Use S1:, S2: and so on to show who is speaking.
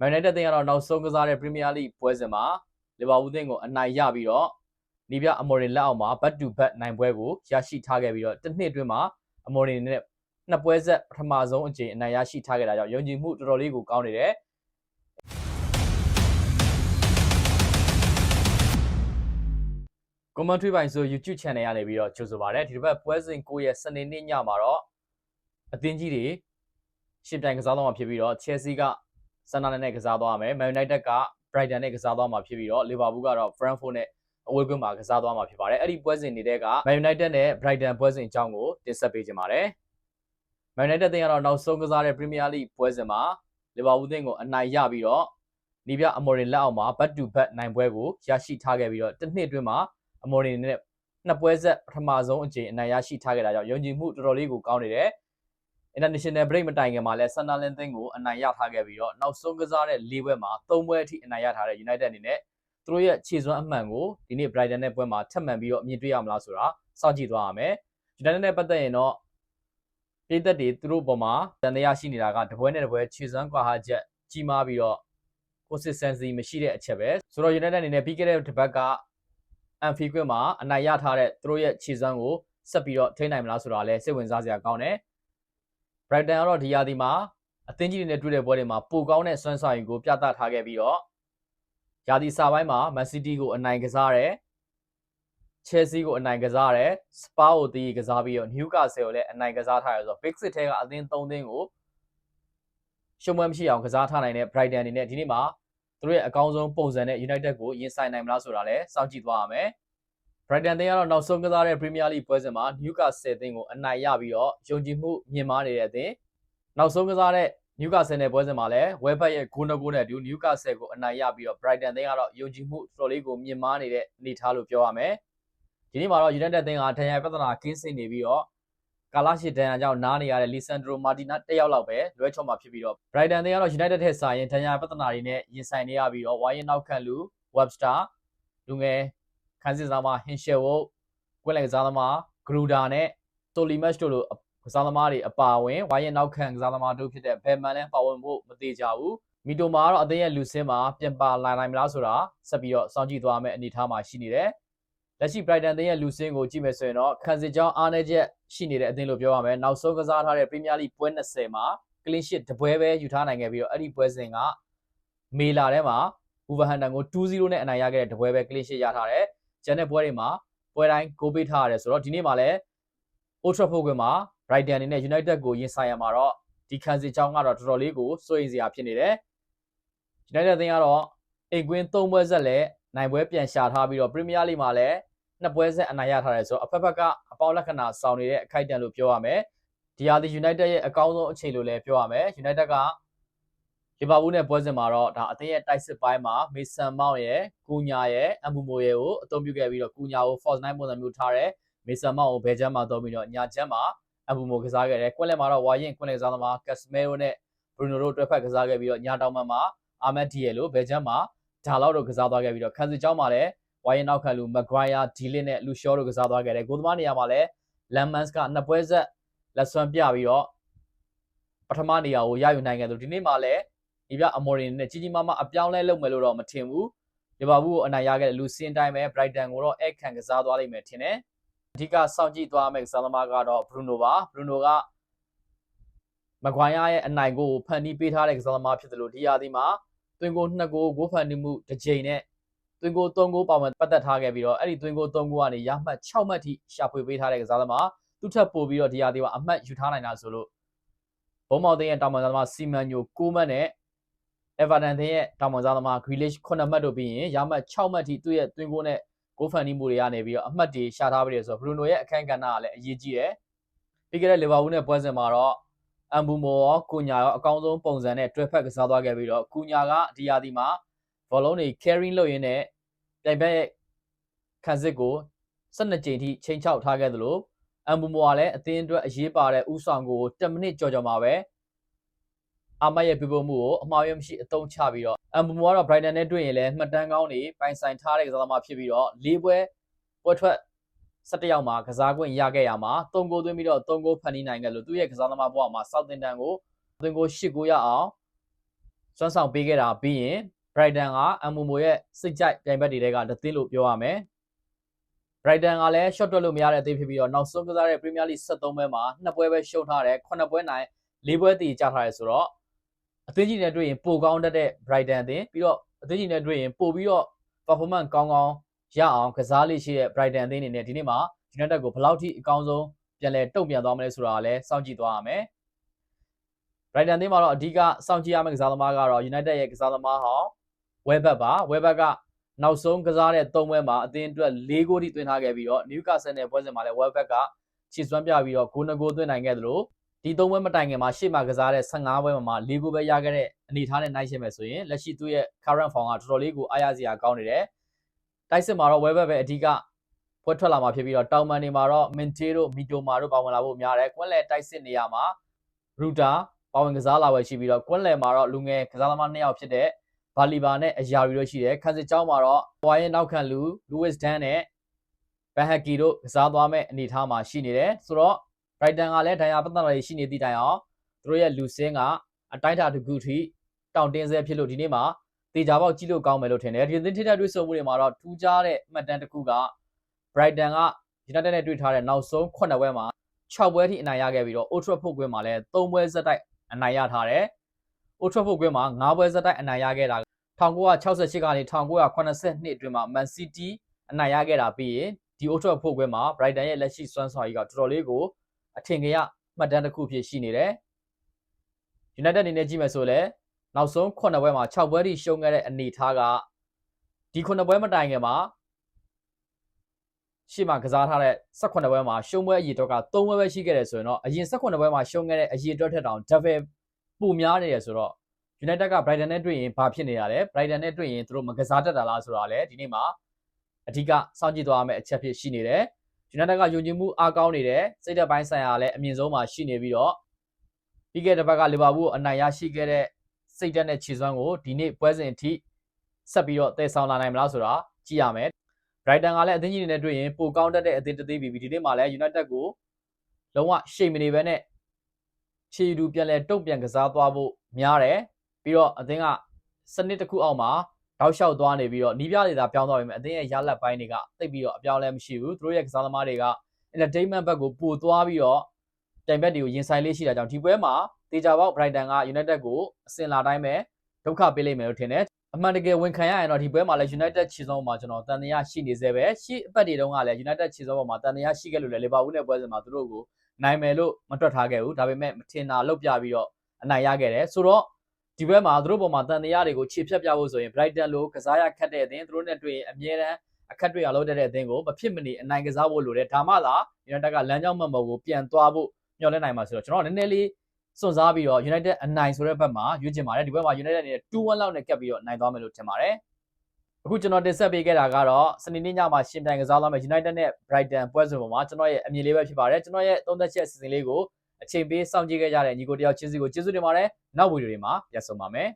S1: မန်ယူနိုက်တက်တင်ကတော့နောက်ဆုံးကစားတဲ့ပရီးမီးယားလိပွဲစဉ်မှာလီဗာပူးတင်ကိုအနိုင်ရပြီးတော့နီးပြအမော်ရင်လက်အောက်မှာဘတ်တူဘတ်နိုင်ပွဲကိုရရှိထားခဲ့ပြီးတော့တစ်နှစ်အတွင်းမှာအမော်ရင်နဲ့နှစ်ပွဲဆက်ပထမဆုံးအကြိမ်အနိုင်ရရှိထားခဲ့တာကြောင့်ယုံကြည်မှုတော်တော်လေးကိုကောင်းနေတယ်ကွန်မန့်ထရီပိုင်းဆို YouTube channel ရနေပြီးတော့ကြိုဆိုပါရစေဒီတစ်ပတ်ပွဲစဉ်9ရက်စနေနေ့ညမှာတော့အသင်းကြီးတွေရှင်ပြိုင်ကစားတော့မှာဖြစ်ပြီးတော့ Chelsea က ဆန်နာနဲ့ကစားသွားမယ် Man United က Brighton နဲ့ကစားသွားမှာဖြစ်ပြီးတော့ Liverpool ကတော့ Frankfurt နဲ့အဝေးကွင်းမှာကစားသွားမှာဖြစ်ပါတယ်အဲ့ဒီပွဲစဉ်တွေက Man United နဲ့ Brighton ပွဲစဉ်အကြောင်းကိုတင်ဆက်ပေးကြပါမယ် Man United တင်ကတော့နောက်ဆုံးကစားတဲ့ Premier League ပွဲစဉ်မှာ Liverpool တင်ကိုအနိုင်ရပြီးတော့နီးပြအမော်ရင်လက်အောက်မှာ back to back နိုင်ပွဲကိုရရှိထားခဲ့ပြီးတော့တစ်နှစ်အတွင်းမှာအမော်ရင်နဲ့နှစ်ပွဲဆက်ပထမဆုံးအကြိမ်အနိုင်ရရှိထားခဲ့တာကြောင့်ယုံကြည်မှုတော်တော်လေးကိုကောင်းနေတယ် International Break မတိုင်ခင်မှာလဲ Sunderland တင်ကိုအနိုင်ရထားခဲ့ပြီးတော့နောက်ဆုံးကစားတဲ့၄ပွဲမှာ၃ပွဲအထိအနိုင်ရထားတဲ့ United အနေနဲ့သူတို့ရဲ့ခြေစွမ်းအမှန်ကိုဒီနေ့ Brighton နဲ့ပွဲမှာထပ်မံပြီးတော့အမြင်တွေ့ရမလားဆိုတာစောင့်ကြည့်သွားရမယ် United နဲ့ပတ်သက်ရင်တော့ပြည်သက်တွေသူတို့ပေါ်မှာတန်တရားရှိနေတာကတပွဲနဲ့တပွဲခြေစွမ်းကွာဟာချက်ကြီးမားပြီးတော့ consistency မရှိတဲ့အချက်ပဲဆိုတော့ United အနေနဲ့ပြီးခဲ့တဲ့တစ်ပတ်က Anfield ကွင်းမှာအနိုင်ရထားတဲ့သူတို့ရဲ့ခြေစွမ်းကိုဆက်ပြီးတော့ထိန်းနိုင်မလားဆိုတာလည်းစိတ်ဝင်စားစရာကောင်းတယ် Brighton ကတော့ဒီရာသီမှာအသင်းကြီးတွေနဲ့တွေ့တဲ့ပွဲတွေမှာပိုကောင်းတဲ့စွမ်းဆောင်ရည်ကိုပြသထားခဲ့ပြီးတော့ရာသီစာပိုင်းမှာ Man City ကိုအနိုင်ကစားတယ် Chelsea ကိုအနိုင်ကစားတယ် Spa ကိုတည်ကစားပြီးတော့ Newcastle ကိုလည်းအနိုင်ကစားထားရဆိုတော့ Big Six ထဲကအသင်း၃သင်းကိုရှုံးပွဲမရှိအောင်ကစားထားနိုင်တဲ့ Brighton အနေနဲ့ဒီနေ့မှာသူတို့ရဲ့အကောင်းဆုံးပုံစံနဲ့ United ကိုရင်ဆိုင်နိုင်မလားဆိုတာလည်းစောင့်ကြည့်သွားရမယ် Brighton တင်းကတော့နောက်ဆုံးကစားတဲ့ Premier League ပွဲစဉ်မှာ Newcastle တင်းကိုအနိုင်ရပြီးတော့ယုံကြည်မှုမြင့်မားနေတဲ့အသင်းနောက်ဆုံးကစားတဲ့ Newcastle နဲ့ပွဲစဉ်မှာလည်း Webber ရဲ့ဂိုးနှဂိုးနဲ့အတူ Newcastle ကိုအနိုင်ရပြီးတော့ Brighton တင်းကတော့ယုံကြည်မှုတော်တော်လေးကိုမြင့်မားနေတဲ့အနေအထားလို့ပြောရမယ်ဒီနေ့မှာတော့ United တင်းကဒဏ်ရာပြဿနာကင်းစင်နေပြီးတော့ကာလာရှိဒဏ်ရာကြောင့်နားနေရတဲ့ Lisandro Martinez တစ်ယောက်လောက်ပဲလွဲချော်မှာဖြစ်ပြီးတော့ Brighton တင်းကတော့ United ထက်စာရင်ဒဏ်ရာပြဿနာတွေနဲ့ရင်ဆိုင်နေရပြီးတော့ဝိုင်းရင်နောက်ခံလူ Webster လူငယ် ခန်းစစ်စားမ Hinshelwood ကွက်လက်ကစားသမားဂရူဒါနဲ့တိုလီမက်တို့လိုကစားသမားတွေအပါအဝင်ဝိုင်းရဲ့နောက်ခံကစားသမားတို့ဖြစ်တဲ့ဘယ်မန်လည်းပါဝင်ဖို့မသေးကြဘူးမီတိုမာကတော့အသင်းရဲ့လူစင်းမှာပြန်ပါလာနိုင်မလားဆိုတာဆက်ပြီးတော့စောင့်ကြည့်သွားမယ့်အနေအထားမှာရှိနေတယ်လက်ရှိ Brighton အသင်းရဲ့လူစင်းကိုကြည့်မယ်ဆိုရင်တော့ခံစစ်ကြောင်းအားနည်းချက်ရှိနေတဲ့အသင်းလို့ပြောရမယ်နောက်ဆုံးကစားထားတဲ့ Premier League ပွဲ20မှာ clean sheet တပွဲပဲယူထားနိုင်ခဲ့ပြီးတော့အဲ့ဒီပွဲစဉ်ကမေလာထဲမှာ Wolverhampton ကို2-0နဲ့အနိုင်ရခဲ့တဲ့တပွဲပဲ clean sheet ရထားတယ် ကျန်တဲ့ပွဲတွေမှာပွဲတိုင်းကိုပေးထားရတယ်ဆိုတော့ဒီနေ့မှာလည်း Old Trafford ကွင်းမှာ Brighton အနေနဲ့ United ကိုရင်ဆိုင်ရမှာတော့ဒီခံစစ်ကြောင်းကတော့တော်တော်လေးကိုစိုးရိမ်စရာဖြစ်နေတယ် United အသင်းကတော့အိမ်ကွင်း၃ပွဲဆက်လဲနိုင်ပွဲပြန်ရှာထားပြီးတော့ Premier League မှာလည်းနှစ်ပွဲဆက်အနိုင်ရထားတယ်ဆိုတော့အဖက်ဖက်ကအပေါက်လက္ခဏာဆောင်နေတဲ့အခိုက်အတန့်လို့ပြောရမယ်ဒီဟာဒီ United ရဲ့အကောင်းဆုံးအခြေလို့လည်းပြောရမယ် United က လီဗာပူးနဲ့ပွဲစဉ်မှာတော့ဒါအသင်းရဲ့တိုက်စစ်ပိုင်းမှာမေဆန်မောင်ရဲ့ကူညာရဲ့အမ်ဘူမိုရဲ့ကိုအသုံးပြုခဲ့ပြီးတော့ကူညာကို Force 9ပုံစံမျိုးထားတယ်မေဆန်မောင်ကိုဘယ်ချမ်းမှာသုံးပြီးတော့ညာချမ်းမှာအမ်ဘူမိုကစားခဲ့တယ်ကွက်လက်မှာတော့ဝါရင်ကွက်လက်ကစားသမားကက်စမဲရိုနဲ့ဘရူနိုတို့တွဲဖက်ကစားခဲ့ပြီးတော့ညာတောင်မှမှာအာမက်ဒီရဲ့လိုဘယ်ချမ်းမှာဒါလောက်တို့ကစားသွားခဲ့ပြီးတော့ခန်းစစ်ကြောင်းမှာလည်းဝါရင်နောက်ခံလူမက်ဂွိုင်ယာဒီလစ်နဲ့လူရှောတို့ကစားသွားခဲ့တယ်ဂိုးသမားနေရာမှာလည်းလမ်မန်စ်ကနှစ်ပွဲဆက်လက်ဆွမ်းပြပြီးတော့ပထမနေရာကိုရယူနိုင်ခဲ့သူဒီနေ့မှာလည်း ဒီပြအမော်ရင်နဲ့ကြီးကြီးမားမားအပြောင်းလဲလုပ်မယ်လို့တော့မထင်ဘူးလီဗာပူးကိုအနိုင်ရခဲ့တဲ့လူစင်းတိုင်းပဲ Brighton ကိုတော့အဲ့ခံကစားသွားလိမ့်မယ်ထင်တယ်အဓိကစောင့်ကြည့်သွားမယ့်ကစားသမားကတော့ Bruno ပါ Bruno ကမကွိုင်းယာရဲ့အနိုင်ကိုဖန်တီးပေးထားတဲ့ကစားသမားဖြစ်တယ်လို့ဒီရာသီမှာတွင်ကိုနှစ်ကိုဂိုးဖန်တီးမှုတစ်ကြိမ်နဲ့တွင်ကို3ဂိုးပါဝင်ပတ်သက်ထားခဲ့ပြီးတော့အဲ့ဒီတွင်ကို3ဂိုးကနေရမှတ်6မှတ်ထိရှာဖွေပေးထားတဲ့ကစားသမားသူ့ထပ်ပို့ပြီးတော့ဒီရာသီမှာအမှတ်ယူထားနိုင်တာဆိုလို့ဘုံမောင်သိန်းရဲ့တာဝန်သမားစီမန်ညို9မှတ်နဲ့ Everton တဲ့ရဲ့တာဝန်သမား Grealish 9မှတ်တို့ပြီးရင်ရမှတ်6မှတ်ထိသူ့ရဲ့တွင်ကိုနဲ့ကိုဖန်နီမှုတွေကနေပြီးတော့အမှတ်တွေရှာထားပြီးတယ်ဆိုတော့ဘရူနိုရဲ့အခန်းကဏ္ဍကလည်းအရေးကြီးတယ်ပြီးခဲ့တဲ့လီဗာပူးနဲ့ပွဲစဉ်မှာတော့အမ်ဘူမိုရောကူညာရောအကောင်းဆုံးပုံစံနဲ့တွဲဖက်ကစားသွားခဲ့ပြီးတော့ကူညာကဒီယာဒီမှာဘောလုံးတွေ carrying လုပ်ရင်းနဲ့ပြိုင်ဘက်ရဲ့ခံစစ်ကို12ကြိမ်ထိချိန်ချောက်ထားခဲ့သလိုအမ်ဘူမိုကလည်းအသင်းအတွက်အရေးပါတဲ့ဥဆောင်ကို10မိနစ်ကြော်ကြော်မှာပဲ အာမတ်ရဲ့ပြပို့မှုကိုအမှားရမရှိအသုံးချပြီးတော့အမ်ဘူမိုကတော့ Brighton နဲ့တွေ့ရင်လည်းမှတ်တမ်းကောင်းတွေပိုင်ဆိုင်ထားတဲ့ကစားသမားဖြစ်ပြီးတော့၄ပွဲပွဲထွက်17ယောက်မှာကစားခွင့်ရခဲ့ရမှာ3ဂိုးသွင်းပြီးတော့3ဂိုးဖန်တီးနိုင်ခဲ့လို့သူ့ရဲ့ကစားသမားဘဝမှာ Southampton ကိုသွင်းဂိုး8ဂိုးရအောင်စွမ်းဆောင်ပေးခဲ့တာပြီးရင် Brighton ကအမ်မူမိုရဲ့စိတ်ကြိုက်ပြိုင်ဘက်တွေတဲကတစ်သင်းလို့ပြောရမယ် Brighton ကလည်း shot တွက်လို့မရတဲ့အသင်းဖြစ်ပြီးတော့နောက်ဆုံးကစားတဲ့ Premier League 73ပွဲမှာ2ပွဲပဲရှုံးထားတယ်9ပွဲနိုင်4ပွဲတည်ကြထားတယ်ဆိုတော့ အသင်းကြီးနဲ့တွေ့ရင်ပိုကောင်းတတ်တဲ့ Brighton အသင်းပြီးတော့အသင်းကြီးနဲ့တွေ့ရင်ပိုပြီးတော့ performance ကောင်းကောင်းရအောင်ကစားလေးရှိတဲ့ Brighton အသင်းအနေနဲ့ဒီနေ့မှာ United ကိုဘယ်လောက်ထိအကောင်းဆုံးပြန်လဲတုံ့ပြန်သွားမလဲဆိုတာကလည်းစောင့်ကြည့်သွားရမယ် Brighton အသင်းမှာတော့အဓိကစောင့်ကြည့်ရမယ့်ကစားသမားကတော့ United ရဲ့ကစားသမားဟောင်း Welbeck ပါ Welbeck ကနောက်ဆုံးကစားတဲ့၃ပွဲမှာအသင်းအတွက်၄ဂိုးထိသွင်းထားခဲ့ပြီးတော့ Newcastle နဲ့ပွဲစဉ်မှာလည်း Welbeck ကခြေစွမ်းပြပြီးတော့ဂိုး၂ဂိုးသွင်းနိုင်ခဲ့သလို ဒီ၃ပွဲမတိုင်ခင်မှာရှေ့မှာကစားတဲ့15ပွဲမှာ၄ဂိုးပဲရခဲ့တဲ့အနေအထားနဲ့နိုင်ရှင်းမယ်ဆိုရင်လက်ရှိသူ့ရဲ့ current form ကတော်တော်လေးကိုအားရစရာကောင်းနေတယ်တိုက်စစ်မှာတော့ Welbeck ပဲအဓိကပွဲထွက်လာမှာဖြစ်ပြီးတော့တောင်မန်တွေမှာတော့ Minte တို့ Mitoma တို့ပါဝင်လာဖို့များတယ်ကွက်လက်တိုက်စစ်နေရာမှာ Ruta ပါဝင်ကစားလာဝယ်ရှိပြီးတော့ကွက်လက်မှာတော့လူငယ်ကစားသမား၂ယောက်ဖြစ်တဲ့ဘာလီဘာနဲ့အရာရီတို့ရှိတယ်ခန်းစစ်ကျောင်းမှာတော့ဝိုင်းရဲ့နောက်ခံလူလူဝစ်ဒန်နဲ့ဘန်ဟက်ကီတို့ကစားသွားမဲ့အနေအထားမှာရှိနေတယ်ဆိုတော့ Brighton ကလည်းဒဏ်ရာပတ်သက်တွေရှိနေသည့်တိုင်အောင်သူတို့ရဲ့လူစင်းကအတိုင်းတာတစ်ခုထိတောင့်တင်းဆဲဖြစ်လို့ဒီနေ့မှာတေချာပေါက်ကြည့်လို့ကောင်းမယ်လို့ထင်တယ်ဒီသင်းထိတဲ့တွေ့ဆုံမှုတွေမှာတော့ထူးခြားတဲ့မှတ်တမ်းတစ်ခုက Brighton က United နဲ့တွေ့ထားတဲ့နောက်ဆုံး9ပွဲမှာ6ပွဲထိအနိုင်ရခဲ့ပြီးတော့ Old Trafford ကွင်းမှာလည်း3ပွဲဆက်တိုက်အနိုင်ရထားတယ်။ Old Trafford ကွင်းမှာ9ပွဲဆက်တိုက်အနိုင်ရခဲ့တာ1968ကနေ1982အတွင်းမှာ Man City အနိုင်ရခဲ့တာပြီးရင်ဒီ Old Trafford ကွင်းမှာ Brighton ရဲ့လက်ရှိစွမ်းဆောင်ရည်ကတော်တော်လေးကို အထင်ကရမှတ်တမ်းတစ်ခုဖြစ်ရှိနေတယ်။ United အနေနဲ့ကြည့်မယ်ဆိုလည်းနောက်ဆုံး9ပွဲမှာ6ပွဲထိရှုံးခဲ့တဲ့အနေအထားကဒီ9ပွဲမတိုင်ခင်မှာရှေ့မှာကစားထားတဲ့18ပွဲမှာရှုံးပွဲအရေအတွက်က3ပွဲပဲရှိခဲ့တယ်ဆိုရင်တော့အရင်18ပွဲမှာရှုံးခဲ့တဲ့အရေအတွက်ထက်တောင် double ပိုများနေတယ်ဆိုတော့ United က Brighton နဲ့တွေ့ရင်ဘာဖြစ်နေရလဲ Brighton နဲ့တွေ့ရင်သူတို့မကစားတတ်တာလားဆိုတာလည်းဒီနေ့မှာအဓိကစောင့်ကြည့်သွားရမယ့်အချက်ဖြစ်ရှိနေတယ် United ကယုံကြည်မှုအားကောင်းနေတယ်စိတ်သက်ပိုင်းဆိုင်ရာလည်းအမြင့်ဆုံးမှာရှိနေပြီးတော့ပြီးခဲ့တဲ့ဘက်ကလီဗာပူးအနိုင်ရရှိခဲ့တဲ့စိတ်သက်နဲ့ခြေစွမ်းကိုဒီနေ့ပွဲစဉ်အထိဆက်ပြီးတော့တည်ဆောင်လာနိုင်မလားဆိုတာကြည့်ရမယ် Brighton ကလည်းအသင်းကြီးတွေနဲ့တွေ့ရင်ပိုကောင်းတတ်တဲ့အသင်းတစ်သေးပြီးဒီနေ့မှာလည်း United ကိုလုံးဝရှိန်မနေဘဲနဲ့ခြေတူပြန်လဲတုံ့ပြန်ကစားသွားဖို့များတယ်ပြီးတော့အသင်းကစနစ်တစ်ခုအောက်မှာ တောက်လျှောက်သွားနေပြီးတော့နီးပြတွေသာပြောင်းသွားပြီမဲ့အသင်းရဲ့ရလက်ပိုင်းတွေကတိတ်ပြီးတော့အပြောင်းလဲမရှိဘူးသူတို့ရဲ့ကစားသမားတွေက entertainment ဘက်ကိုပို့သွားပြီးတော့တိုင်ဘက်တွေကိုရင်ဆိုင်လေးရှိတာကြောင့်ဒီပွဲမှာတေချာပေါက် Brighton က United ကိုအစင်လာတိုင်းပဲဒုက္ခပေးလိမ့်မယ်လို့ထင်တယ်အမှန်တကယ်ဝန်ခံရရင်တော့ဒီပွဲမှာလည်း United ခြေစုံမှာကျွန်တော်တန်တရားရှိနေသေးပဲရှေ့အပတ်တွေတုန်းကလည်း United ခြေစုံပေါ်မှာတန်တရားရှိခဲ့လို့လည်း Liverpool နဲ့ပွဲစဉ်မှာသူတို့ကိုနိုင်မယ်လို့မတွက်ထားခဲ့ဘူးဒါပေမဲ့မထင်တာလောက်ပြပြီးတော့အနိုင်ရခဲ့တယ်ဆိုတော့ ဒီဘက်မှာသူတို့ပေါ်မှာတန်တရားတွေကိုခြေဖြတ်ပြဖို့ဆိုရင် Brighton လိုကစားရခက်တဲ့အသင်းသူတို့နဲ့တွေ့ရင်အမြဲတမ်းအခက်တွေ့ရလို့တဲ့အသင်းကိုမဖြစ်မနေအနိုင်ကစားဖို့လိုတယ်ဒါမှသာ United ကလမ်းကြောင်းမှန်ပေါ်ကိုပြန်သွားဖို့မျှော်လင့်နိုင်မှာဆိုတော့ကျွန်တော်နည်းနည်းလေးစွန့်စားပြီးတော့ United အနိုင်ဆိုတဲ့ဘက်မှာရွေးချင်ပါတယ်ဒီဘက်မှာ United အနေနဲ့2-1လောက်နဲ့ကပ်ပြီးတော့နိုင်သွားမယ်လို့ထင်ပါတယ်အခုကျွန်တော်တင်ဆက်ပေးခဲ့တာကတော့စနေနေ့ညမှာရှင်ပြိုင်ကစားသွားမယ် United နဲ့ Brighton ပွဲစဉ်ပေါ်မှာကျွန်တော်ရဲ့အမြင်လေးပဲဖြစ်ပါတယ်ကျွန်တော်ရဲ့သုံးသက်ချက်အစီအစဉ်လေးကို အချိန်ပေးစောင့်ကြည့်ခဲ့ကြတဲ့ညီကိုတယောက်ချင်းစီကိုကျေးဇူးတင်ပါတယ်နောက်ဗီဒီယိုတွေမှာပြန်ဆုံပါမယ်